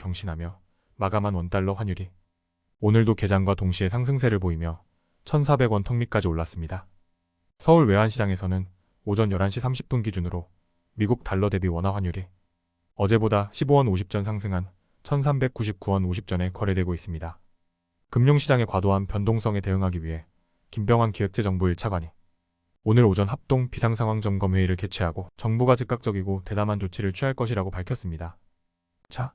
경신하며 마감한 원달러 환율이 오늘도 개장과 동시에 상승세를 보이며 1,400원 턱밑까지 올랐습니다. 서울 외환시장에서는 오전 11시 30분 기준으로 미국 달러 대비 원화 환율이 어제보다 15원 50전 상승한 1,399원 50전에 거래되고 있습니다. 금융시장의 과도한 변동성에 대응하기 위해 김병환 기획재정부 1차관이 오늘 오전 합동 비상상황점검회의를 개최하고 정부가 즉각적이고 대담한 조치를 취할 것이라고 밝혔습니다. 자,